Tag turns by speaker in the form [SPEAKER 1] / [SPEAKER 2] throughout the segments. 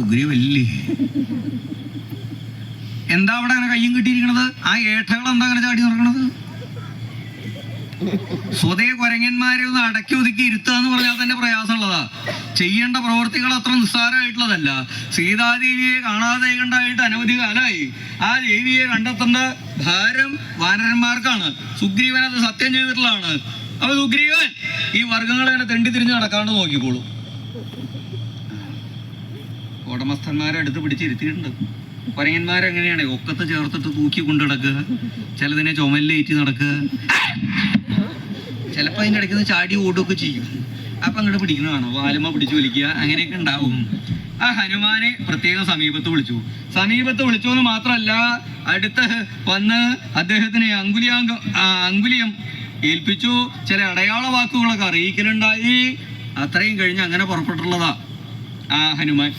[SPEAKER 1] ഉഗ്രവല്ലേ എന്താ അവിടെ അങ്ങനെ കയ്യും കിട്ടിയിരിക്കണത്? ആ ഏട്ടകൾ എന്താ അങ്ങനെ ചാടി നടക്കണത്? സ്വതേ കുരങ്ങന്മാരെ ഒന്ന് അടക്കി ഒതുക്കി ഇരുത്തുക എന്ന് പറഞ്ഞാൽ തന്നെ പ്രയാസമുള്ളതാ. ചെയ്യേണ്ട പ്രവർത്തികൾ അത്ര നിസ്സാരമായിട്ടുള്ളതല്ല. സീതാദേവിയെ കാണാതെ കണ്ടായിട്ട് അനവധി കാലമായി. ആ ദേവിയെ കണ്ടെത്തേണ്ട ഭാരം വാനരന്മാർക്കാണ്. സുഗ്രീവൻ അത് സത്യം ചെയ്തിട്ടുള്ളതാണ്. അപ്പൊ സുഗ്രീവൻ ഈ വർഗങ്ങളെ തെണ്ടി തിരിഞ്ഞ് നടക്കാണ്ട് നോക്കിക്കോളൂ. ഉടമസ്ഥന്മാരെ അടുത്ത് പിടിച്ചിരുത്തിയിട്ടുണ്ട്. കുരങ്ങന്മാരെങ്ങനെയാണ് ഒക്കത്ത് ചേർത്തിട്ട് തൂക്കി കൊണ്ടു നടക്കുക ചിലതിനെ ചുമലിലേറ്റി നടക്കുക. ചിലപ്പോൾ അതിന്റെ ഇടയ്ക്ക് ചാടി ഓടുകയൊക്കെ ചെയ്യും. അപ്പം അങ്ങോട്ട് പിടിക്കുന്നതാണോ വാലുമ പിടിച്ചു വലിക്കുക അങ്ങനെയൊക്കെ ഉണ്ടാവും. ആ ഹനുമാനെ പ്രത്യേകം സമീപത്ത് വിളിച്ചു. സമീപത്ത് വിളിച്ചു എന്ന് മാത്രമല്ല അടുത്ത് വന്ന് അദ്ദേഹത്തിന് അങ്കുലിയാങ്കം അങ്കുലിയം ഏൽപ്പിച്ചു. ചില അടയാള വാക്കുകളൊക്കെ അറിയിക്കലുണ്ടായി. അത്രയും കഴിഞ്ഞ് അങ്ങനെ പുറപ്പെട്ടുള്ളതാ ആ ഹനുമാൻ.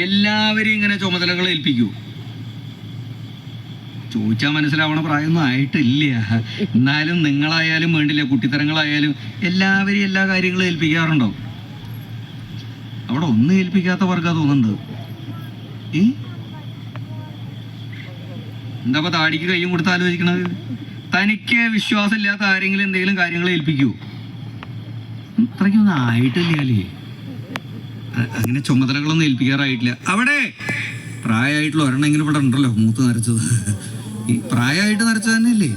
[SPEAKER 1] എല്ലാവരെയും ഇങ്ങനെ ചുമതലകൾ ഏൽപ്പിക്കൂ. ചോദിച്ചാൽ മനസ്സിലാവണ പ്രായമൊന്നും ആയിട്ടില്ല. എന്നാലും നിങ്ങളായാലും വേണ്ടില്ല കുട്ടിത്തരങ്ങളായാലും എല്ലാവരെയും എല്ലാ കാര്യങ്ങളും ഏൽപ്പിക്കാറുണ്ടോ? അവിടെ ഒന്നും ഏൽപ്പിക്കാത്ത വർഗ തോന്നുന്നുണ്ട് ഏ? എന്താ താടിക്ക് കയ്യും കൊടുത്ത് ആലോചിക്കണത്? തനിക്ക് വിശ്വാസമില്ലാത്ത ആരെങ്കിലും എന്തെങ്കിലും കാര്യങ്ങൾ ഏൽപ്പിക്കൂ. അത്രയ്ക്കൊന്നും ആയിട്ടില്ലേ അങ്ങനെ ചുമതലകളൊന്നും ഏൽപ്പിക്കാറായിട്ടില്ല. അവിടെ പ്രായമായിട്ടുള്ള ഒരെണ്ണെങ്കിലും ഇവിടെ ഉണ്ടല്ലോ മൂത്ത് നരച്ചത്. ഈ പ്രായമായിട്ട് നരച്ചത് തന്നെയല്ലേ?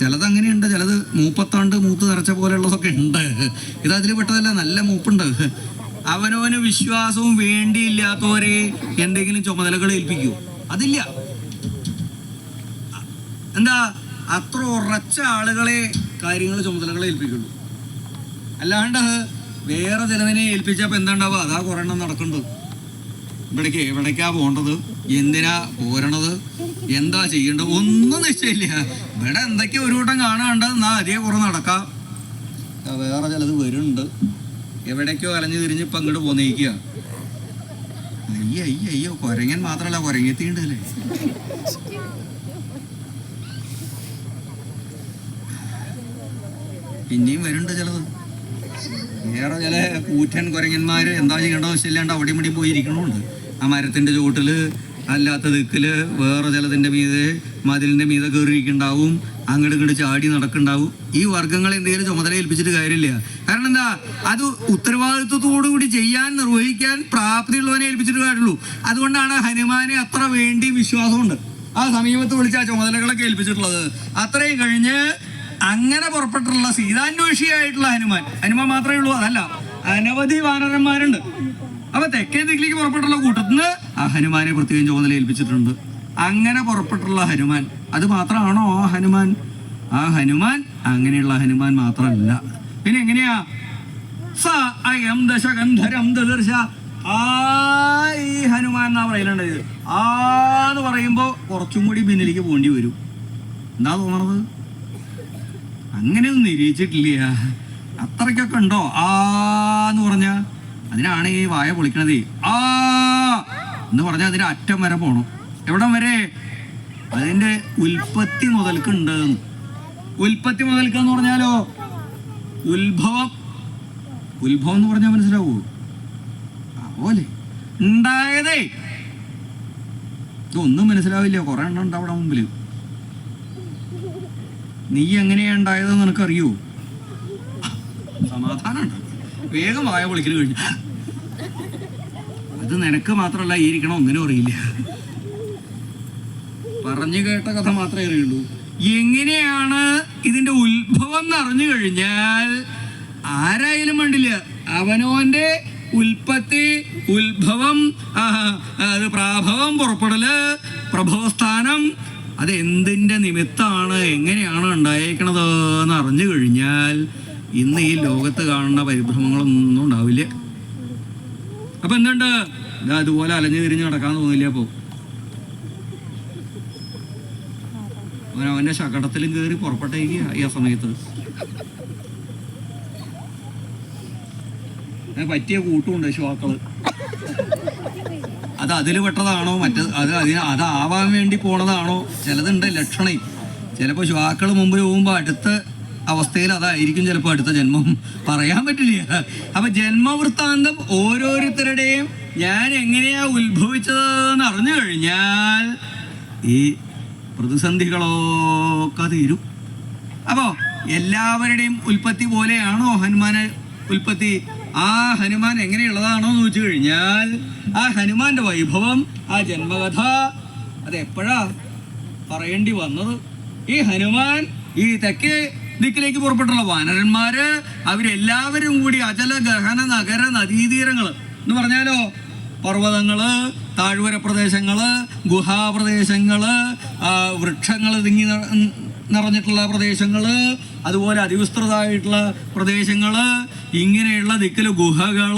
[SPEAKER 1] ചിലത് അങ്ങനെയുണ്ട് ചിലത് മൂപ്പത്താണ്ട് മൂത്ത് നരച്ച പോലെയുള്ളതൊക്കെ ഉണ്ട്. ഇത് അതിൽ പെട്ടതല്ല നല്ല മൂപ്പുണ്ട്. അവനവന് വിശ്വാസവും വേണ്ടിയില്ലാത്തവരെ എന്തെങ്കിലും ചുമതലകൾ ഏൽപ്പിക്കൂ. അതില്ല. എന്താ അത്ര ഉറച്ച ആളുകളെ കാര്യങ്ങൾ ചുമതലകളെ ഏൽപ്പിക്കുള്ളൂ അല്ലാണ്ട് വേറെ ചിലവിനെ ഏൽപ്പിച്ചപ്പോൾ എന്താണ്ടാവുക അതാ കുറെണ്ണം എണ്ണം നടക്കുന്നുണ്ട് ഇവിടേക്ക് എവിടേക്കാ പോകേണ്ടത് എന്തിനാ പോരണത്? എന്താ ചെയ്യേണ്ടത്? ഒന്നും നിശ്ചയില്ല. ഇവിടെ എന്തൊക്കെയോ ഒരു കൂട്ടം കാണാണ്ട് എന്നാ അതേ കുറെ നടക്കാം. വേറെ ചിലത് വരുന്നുണ്ട്. എവിടേക്കോ അലഞ്ഞു തിരിഞ്ഞ് ഇപ്പം അങ്ങോട്ട് പോന്നേക്കുക അയ്യോ അയ്യോ അയ്യോ. കുരങ്ങൻ മാത്രമല്ല കുരങ്ങെത്തിണ്ട് അല്ലേ? പിന്നെയും വരുന്നുണ്ട് ചിലത്. വേറെ ചില കൂറ്റൻ കുരങ്ങന്മാർ എന്താ ചെയ്യേണ്ട ആവശ്യമില്ലാണ്ട് അവിടെ ഇവിടെ പോയി ഇരിക്കണമുണ്ട്. ആ മരത്തിന്റെ ചുവട്ടിൽ അല്ലാത്ത ദിക്കിൽ വേറെ ചിലതിന്റെ മീതെ മതിലിന്റെ മീതെ കയറിയിരിക്കുന്നുണ്ടാവും. അങ്ങോട്ട് ഇങ്ങോട്ട് ചാടി നടക്കുന്നുണ്ടാവും. ഈ വർഗങ്ങളെ എന്തെങ്കിലും ചുമതല ഏൽപ്പിച്ചിട്ട് കാര്യമില്ല. കാരണം എന്താ? അത് ഉത്തരവാദിത്വത്തോടു കൂടി ചെയ്യാൻ നിർവഹിക്കാൻ പ്രാപ്തിയുള്ളവനെ ഏൽപ്പിച്ചിട്ട് കാര്യമുള്ളൂ. അതുകൊണ്ടാണ് ഹനുമാനെ അത്ര വേണ്ടി വിശ്വാസമുണ്ട്. ആ സമീപത്ത് വിളിച്ച ആ ചുമതലകളൊക്കെ ഏൽപ്പിച്ചിട്ടുള്ളത്. അത്രയും കഴിഞ്ഞ് അങ്ങനെ പുറപ്പെട്ടിട്ടുള്ള സീതാന്വേഷിയായിട്ടുള്ള ഹനുമാൻ. ഹനുമാൻ മാത്രമേ ഉള്ളൂ അതല്ല. അനവധി വാനരന്മാരുണ്ട്. അപ്പൊ തെക്കേ ദിക്കിലേക്ക് പുറപ്പെട്ടുള്ള കൂട്ടത്തിന് ആ ഹനുമാനെ പ്രത്യേകം ചുമതല ഏൽപ്പിച്ചിട്ടുണ്ട്. അങ്ങനെ പുറപ്പെട്ടുള്ള ഹനുമാൻ അത് മാത്രമാണോ ആ ഹനുമാൻ? ആ ഹനുമാൻ അങ്ങനെയുള്ള ഹനുമാൻ മാത്രമല്ല. പിന്നെ എങ്ങനെയാ? സ അയം ദശകന്ധരം ദദർശ. ആ ഹനുമാൻ എന്നാ പറയലുണ്ട്? ആ എന്ന് പറയുമ്പോ കുറച്ചും കൂടി പിന്നിലേക്ക് പോണ്ടി വരും. എന്താ തോന്നണത്? അങ്ങനെയൊന്നും നിരീക്ഷിച്ചിട്ടില്ല. അത്രയ്ക്കൊക്കെ ഉണ്ടോ? ആ എന്ന് പറഞ്ഞ അതിനാണ് ഈ വായ പൊളിക്കണത്. ആ എന്ന് പറഞ്ഞാൽ അതിന്റെ അറ്റം വരെ പോണം. എവിടം വരെ? അതിന്റെ ഉൽപ്പത്തി മുതൽക്കുണ്ട്. ഉൽപ്പത്തി മുതൽക്കെന്ന് പറഞ്ഞാലോ? ഉത്ഭവം. ഉത്ഭവം എന്ന് പറഞ്ഞാൽ മനസ്സിലാവൂ? അതുപോലെ. ഉണ്ടായതേ. ഇതൊന്നും മനസ്സിലാവില്ല. കുറെ എണ്ണം ഉണ്ട് അവിടെ മുമ്പിൽ നീ എങ്ങനെയാ ഉണ്ടായതെന്ന് നിനക്കറിയോ? സമാധാനമുണ്ട്. വേഗം വായ പൊളിക്കൽ കഴിഞ്ഞു. അത് നിനക്ക് മാത്രമല്ല ഈ ഇരിക്കണം ഒന്നിനും അറിയില്ല. പറഞ്ഞു കേട്ട കഥ മാത്രമേ അറിയുള്ളൂ. എങ്ങനെയാണ് ഇതിന്റെ ഉത്ഭവം അറിഞ്ഞു കഴിഞ്ഞാൽ ആരായാലും വേണ്ടില്ല അവനോന്റെ ഉൽപ്പത്തി ഉത്ഭവം അത് പ്രാഭവം പുറപ്പെടൽ പ്രഭവസ്ഥാനം അത് എന്തിന്റെ നിമിത്തമാണ്? എങ്ങനെയാണ് ഉണ്ടായേക്കണത് എന്ന് അറിഞ്ഞു കഴിഞ്ഞാൽ ഇന്ന് ഈ ലോകത്ത് കാണുന്ന പരിഭ്രമങ്ങളൊന്നും ഉണ്ടാവില്ല. അപ്പൊ എന്തുണ്ട്? ഇതാ അതുപോലെ അലഞ്ഞു തിരിഞ്ഞ് നടക്കാൻ തോന്നില്ല അപ്പോ അവൻ ശകടത്തിലും കയറി പുറപ്പെട്ടേക്കുക ഈ ആ സമയത്ത്. പറ്റിയ കൂട്ടുണ്ട് ശ്വാക്കൾ. അത് അതിൽ പെട്ടതാണോ? മറ്റേ അത് അതിന് അതാവാൻ വേണ്ടി പോണതാണോ? ചിലതുണ്ട് ലക്ഷണം. ചിലപ്പോൾ ശുവാക്കൾ മുമ്പിൽ പോകുമ്പോൾ അടുത്ത അവസ്ഥയിൽ അതായിരിക്കും ചിലപ്പോൾ അടുത്ത ജന്മം. പറയാൻ പറ്റില്ല. അപ്പൊ ജന്മവൃത്താന്തം ഓരോരുത്തരുടെയും ഞാൻ എങ്ങനെയാ ഉത്ഭവിച്ചതെന്ന് അറിഞ്ഞു കഴിഞ്ഞാൽ ഈ പ്രതിസന്ധികളൊക്കെ തീരും. അപ്പോ എല്ലാവരുടെയും ഉൽപ്പത്തി പോലെയാണോ ഹനുമാനെ ഉൽപ്പത്തി ആ ഹനുമാൻ എങ്ങനെയുള്ളതാണോ എന്ന് ചോദിച്ചു കഴിഞ്ഞാൽ ആ ഹനുമാന്റെ വൈഭവം ആ ജന്മകഥ അത് എപ്പോഴാ പറയേണ്ടി വന്നത്? ഈ ഹനുമാൻ ഈ തെക്കേ ദിക്കിലേക്ക് പുറപ്പെട്ടുള്ള വാനരന്മാര് അവരെല്ലാവരും കൂടി അചല ഗഹന നഗര നദീതീരങ്ങൾ എന്ന് പറഞ്ഞാലോ പർവതങ്ങൾ താഴ്വര പ്രദേശങ്ങൾ ഗുഹാപ്രദേശങ്ങൾ വൃക്ഷങ്ങൾ തിങ്ങി നിറഞ്ഞിട്ടുള്ള പ്രദേശങ്ങൾ അതുപോലെ അതിവിസ്തൃതമായിട്ടുള്ള പ്രദേശങ്ങൾ ഇങ്ങനെയുള്ള ദിക്കിൽ ഗുഹകൾ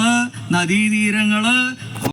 [SPEAKER 1] നദീതീരങ്ങൾ.